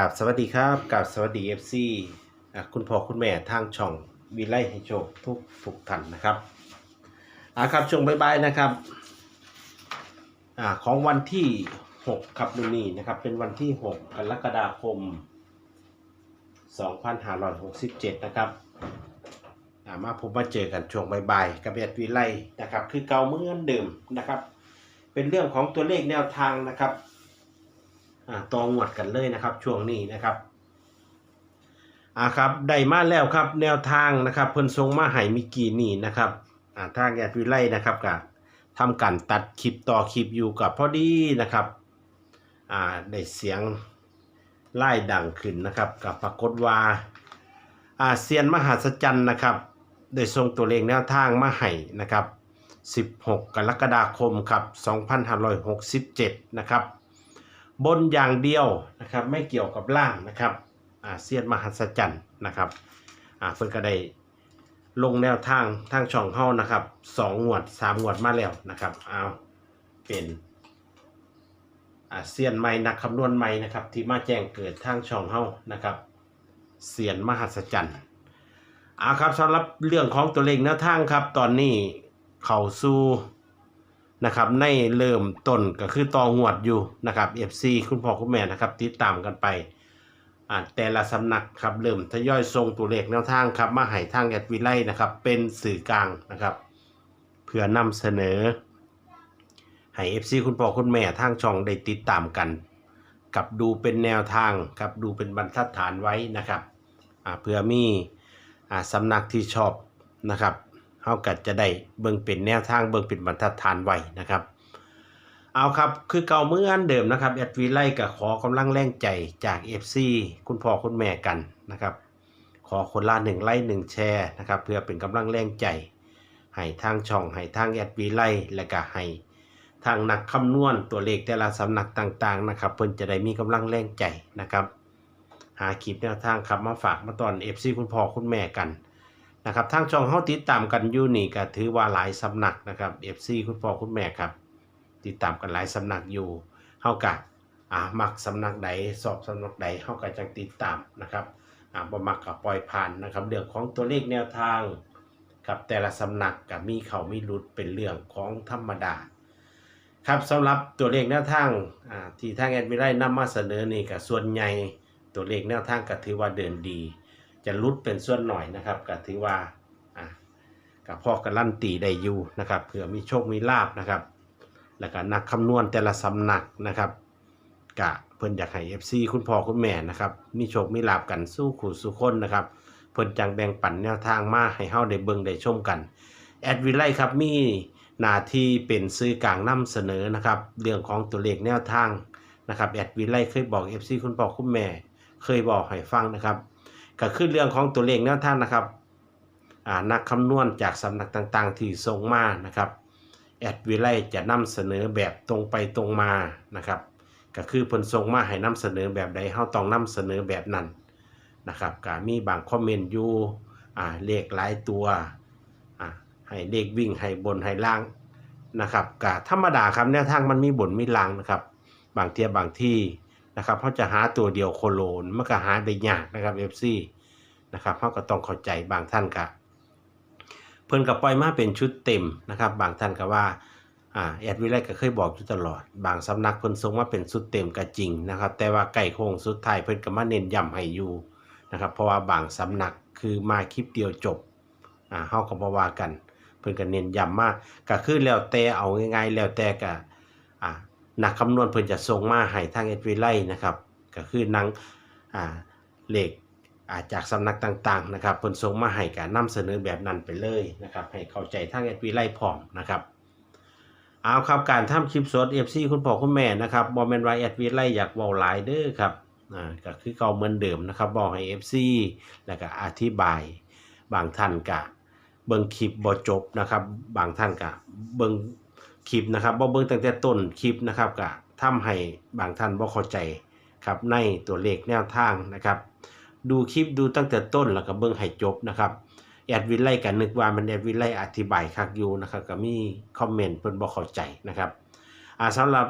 กับสวัสดีครับกับสวัสดี FC คุณพ่อคุณแม่ทางช่องวิไลให้โชคทุกทุกท่านนะครับอะครับช่วงบ่ายๆนะครับอ่าของวันที่ 6 ครับมื้อนี้นะครับ เป็นวันที่ 6 กรกฎาคม 2567 นะครับอ่ามาพบมาเจอกันช่วงบ่ายๆกับแอดวิไลนะครับ คือเก่าเมื่อนเดิมนะครับ เป็นเรื่องของตัวเลขแนวทางนะครับ ต่องวดกันเลยนะครับ ช่วงนี้นะครับอ่าครับได้มาแล้วครับแนวทางนะครับเพิ่นทรงมาให้มิกี่นี่นะครับอ่าทางแอดวิไลนะครับก็ทำการตัดคลิปต่อคลิปอยู่กับพอดีนะครับอ่าได้เสียงไล่ดังขึ้นนะครับกับปรากฏว่าอาเซียนมหาสจรรย์นะครับได้ส่งตัวเลขแนวทางมาให้นะครับ 16 กรกฎาคมครับ 2567 นะครับ บนอย่างเดียวนะครับไม่เกี่ยวกับล่างนะครับอาเซียนมหัศจรรย์นะครับอ่าเพิ่นก็ได้ลงแนวทางทางช่องเฮานะครับสองงวดสามงวดมาแล้วนะครับเอาเป็นอาเซียนใหม่นักคำนวณใหม่นะครับ ที่มาแจ้งเกิดทางช่องเฮานะครับเสียนมหัศจรรย์อาครับสำหรับเรื่องของตัวเลขแนวทางครับ ตอนนี้เข้าสู่ นะครับในเริ่มต้นก็คือตองวดอยู่นะครับ FC คุณพ่อคุณแม่นะครับติดตามกันไปอ่าแต่ละสำนักครับเริ่มทยอยส่งตัวเลขแนวทางครับมาให้ทางแอดวิไลนะครับเป็นสื่อกลางนะครับ เพื่อนำเสนอให้ FC คุณพ่อคุณแม่ทางช่องได้ติดตามกัน กับดูเป็นแนวทางครับดูเป็นบรรทัดฐานไว้นะครับอ่าเพื่อมีอ่าสำนักที่ชอบนะครับ เฮาก็จะได้เบิ่งเป็นแนวทางเบิ่งเป็นบรรทัดฐานไว้นะครับ เอาครับคือเก่าเมื่อนเดิมนะครับแอดวีไลก็ขอกำลังแรงใจจาก FC คุณพ่อคุณแม่กันนะครับ ขอคนละหนึ่งไลค์หนึ่งแชร์นะครับ เพื่อเป็นกำลังแรงใจให้ทางช่องให้ทางแอดวีไลและก็ให้ทางนักคำนวณตัวเลขแต่ละสำนักต่างๆนะครับ เพิ่นจะได้มีกำลังแรงใจนะครับ หาคลิปแนวทางครับมาฝากมาตอน FC คุณพ่อคุณแม่กัน นะครับทางช่องเฮาติดตามกันอยู่นี่ก็ถือว่าหลายสำนักนะครับ FC คุณพ่อคุณแม่ครับ ติดตามกันหลายสำนักอยู่เฮากะอ่ามักสำนักใดสอบสำนักใดเฮาก็จังติดตามนะครับอ่าบ่มักก็ปล่อยผ่านนะครับเรื่องของตัวเลขแนวทางกับแต่ละสำนักก็มีเขามีหลุดเป็นเรื่องของธรรมดา ครับสำหรับตัวเลขแนวทางอ่าที่ทางแอดมิได้นำมาเสนอนี่ก็ส่วนใหญ่ตัวเลขแนวทางก็ถือว่าเดินดี จะลุดเป็นส่วนหน่อยนะครับก็ถือว่าอะกับพ่อกันลั่นตีได้อยู่นะครับเผื่อมีโชคมีลาบนะครับ แล้วก็นักคำนวณแต่ละสำนักนะครับกะเพิ่นอยากให้ FC คุณพ่อคุณแม่นะครับมีโชคมีลาบกันสู้ขู่สู้คนนะครับเพิ่นจังแบ่งปันแนวทางมาให้เฮาได้เบิ่งได้ชมกันแอดวิไลครับมีหน้าที่เป็นซื้อกลางนำเสนอนะครับเรื่องของตัวเลขแนวทางนะครับแอดวิไลเคยบอก FC คุณพ่อคุณแม่ เคยบอกให้ฟังนะครับ ก็คือเรื่องของตัวเลขแนวทางนะครับอ่านักคำนวณจากสำนักต่างๆ ที่ส่งมานะครับแอดวิไลจะนำเสนอแบบตรงไปตรงมานะครับ ก็คือเพิ่นส่งมาให้นำเสนอแบบใดเฮาต้องนำเสนอแบบนั้นนะครับก็มีบางคอมเมนต์อยู่เลขหลายตัวให้เลขวิ่งให้บนให้ล่างนะครับก็ธรรมดาครับแนวทางมันมีบนมีล่างนะครับ บางเทียบางที่ นะครับเขาจะหาตัวเดียวโคโลนมันก็หาได้ยากนะครับ FC นะครับเขาก็ต้องเข้าใจบางท่านก็เพิ่นกับปล่อยมาเป็นชุดเต็มนะครับ บางท่านก็ว่าอ่าแอดวิไลก็เคยบอกอยู่ตลอด บางสำนักเพิ่นส่งมาเป็นชุดเต็มก็จริงนะครับ แต่ว่าใกล้โค้งสุดท้ายเพิ่นก็มาเน้นย้ำให้อยู่นะครับ เพราะว่าบางสำนักคือมาคลิปเดียวจบอ่าเฮาก็บ่ว่ากัน เพิ่นก็เน้นย้ำมากก็คือแล้วแต่เอาง่ายๆแล้วแต่ก็อ่า นักคำนวณเพิ่นจะส่งมาให้ทางเอ็ดวิไลนะครับก็คือนางอ่าเลขอาจากสำนักต่างๆนะครับเพิ่นส่งมาให้การนำเสนอแบบนั้นไปเลยนะครับให้เข้าใจทางเอ็ดวิไลพร้อมนะครับเอาครับการทำคลิปสด FC คุณพ่อคุณแม่นะครับบ่แม่นว่าแอดวิไลอยากเว้าหลายเด้อครับอ่าก็คือเก่าเหมือนเดิมนะครับบอกให้ FC แล้วก็อธิบายบางท่านก็เบิ่งคลิปบ่จบนะครับ บางท่านก็เบิ่ง คลิปนะครับบ่เบิ่งตั้งแต่ต้นคลิปนะครับก็ทำให้บางท่านบ่เข้าใจครับในตัวเลขแนวทางนะครับดูคลิปดูตั้งแต่ต้นแล้วก็เบิ่งให้จบนะครับแอดวิไลก็นึกว่ามันแอดวิไลอธิบายคักอยู่นะครับก็มีคอมเมนต์เพิ่นบ่เข้าใจนะครับอ่าสำหรับ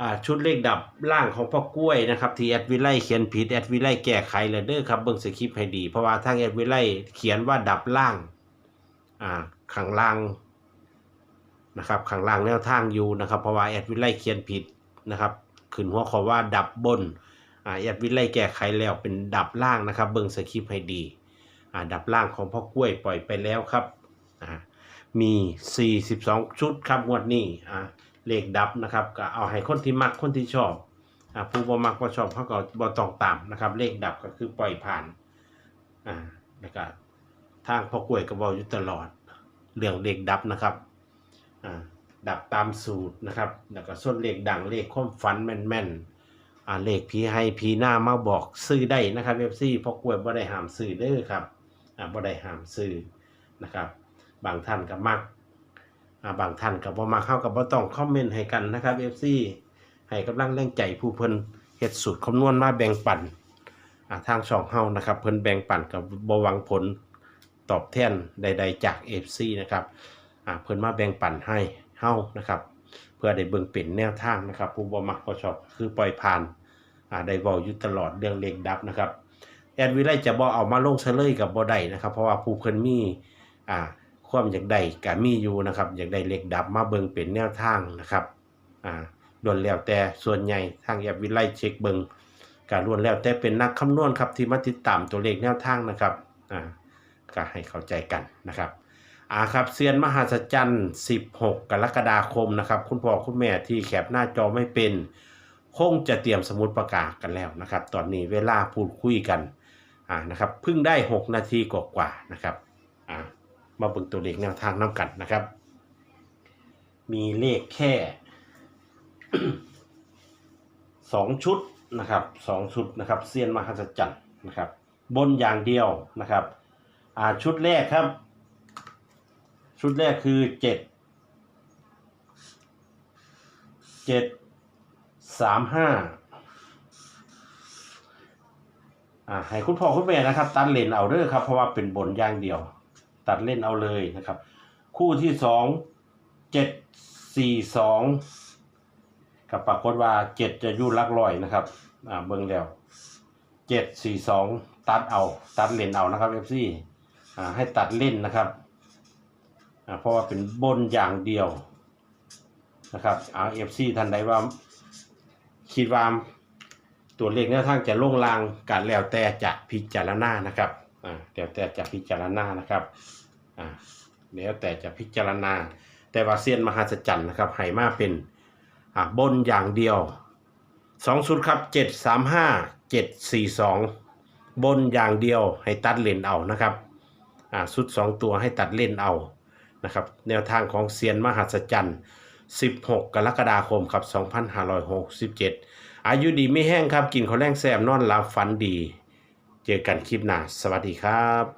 อ่าชุดเลขดับล่างของพ่อกล้วยนะครับที่แอดวิไลเขียนผิดแอดวิไลแก้ไขเลยเด้อครับเบิ่งสคริปต์ให้ดี เพราะว่าทางแอดวิไลเขียนว่าดับล่างอ่าข้างล่าง นะครับข้างล่างแนวทางอยู่นะครับเพราะว่าแอดวิไลเขียนผิดนะครับขึ้นหัวข้อว่าดับบนอ่าแอดวิไลแก้ไขแล้วเป็นดับล่างนะครับเบิ่งสคริปต์ให้ดีอ่าดับล่างของพ่อกล้วยปล่อยไปแล้วครับอ่ามี 42 ชุดครับงวดนี้อ่าเลขดับนะครับก็เอาให้คนที่มักคนที่ชอบอ่าผู้บ่มักบ่ชอบเขาก็บ่ต้องตามนะครับ เลขดับก็คือปล่อยผ่านอ่าแล้วก็ทางพ่อกล้วยก็บอกอยู่ตลอดเรื่องเลขดับนะครับ ดับตามสูตรนะครับแล้วก็ส่วนเลขดังเลขความฝันแม่นๆเลขผีให้ผีหน้ามาบอกซื้อได้นะครับ FC พ่อกล้วยบ่ได้ห้ามซื้อเด้อครับอ่าบ่ได้ห้ามซื้อนะครับบางท่านก็มักอ่าบางท่านกับบ่มาเข้ากับบ่ต้องคอมเมนต์ให้กันนะครับ FC ให้กำลังแรงใจผู้เพิ่นเฮ็ดสูตรคำนวณมาแบ่งปันอ่าทางช่องเฮานะครับ เพิ่นแบ่งปันกับบหวังผลตอบแทนใด ๆ จาก FC นะครับ เพิ่นมาแบ่งปันให้เฮานะครับ เพื่อได้เบิ่งเป็นแนวทางนะครับ ผู้บ่มักบ่ชอบคือปล่อยผ่านอ่าได้เว้าอยู่ตลอดเรื่องเลขดับนะครับแอดวิไลจะบ่เอามาลงเฉลยกับบ่ได้นะครับ เพราะว่าผู้เพิ่นมีอ่าความอยากได้ก็มีอยู่นะครับอยากได้เลขดับมาเบิ่งเป็นแนวทางนะครับอ่าล้วนแล้วแต่ส่วนใหญ่ทางแอปวิไลเช็คเบิ่งก็ล้วนแล้วแต่เป็นนักคำนวณครับที่มาติดตามตัวเลขแนวทางนะครับอ่าก็ให้เข้าใจกันนะครับ อ่าครับเซียนมหัศจรรย์ 16 กรกฎาคมนะครับ คุณพ่อคุณแม่ที่แคปหน้าจอไม่เป็นคงจะเตรียมสมุดประกาศกันแล้วนะครับ ตอนนี้เวลาพูดคุยกันอ่านะครับเพิ่งได้ 6 นาทีกว่าๆนะครับอ่ามาเบิ่งตัวเลขแนวทางน้ำกันนะครับ มีเลขแค่สองชุดนะครับสองชุดนะครับเซียนมหัศจรรย์นะครับ บนอย่างเดียวนะครับอ่าชุดแรกครับ ชุดแรกคือเจ็ดเจ็ดสามห้าอ่าให้คุณพ่อคุณแม่นะครับ ตัดเลนเอาเด้อครับ เพราะว่าเป็นบนอย่างเดียว ตัดเล่นเอาเลยนะครับ คู่ที่สองเจ็ดสี่สองกับปรากฏว่าเจ็ดจะยู่หลักร้อยนะครับ อ่าเบิ่งแล้วเจ็ดสี่สองตัดเอา ตัดเล่นเอานะครับเอฟซีอ่าให้ตัดเล่นนะครับ เพราะว่าเป็นบนอย่างเดียวนะครับเอาเอฟซีทันใดว่า คิดว่าตัวเลขแนวทางจะลงลางการแล้วแต่จะพิจารณานะครับอ่าแล้วแต่จะพิจารณานะครับอ่าแล้วแต่จะพิจารณา แต่ว่าเซียนมหาสจรรย์นะครับให้มาเป็นอ่าบนอย่างเดียวสองชุดครับเจ็ดสามห้าเจ็ดสี่สองบนอย่างเดียวให้ตัดเลนเอานะครับอ่าชุดสองตัวให้ตัดเลนเอา นะครับแนวทางของเซียนมหัศจรรย์ 16 กรกฎาคมครับ 2567 อายุดีไม่แห้งครับ กินข้าวแรงแซมนอนหลับฝันดี เจอกันคลิปหน้า สวัสดีครับ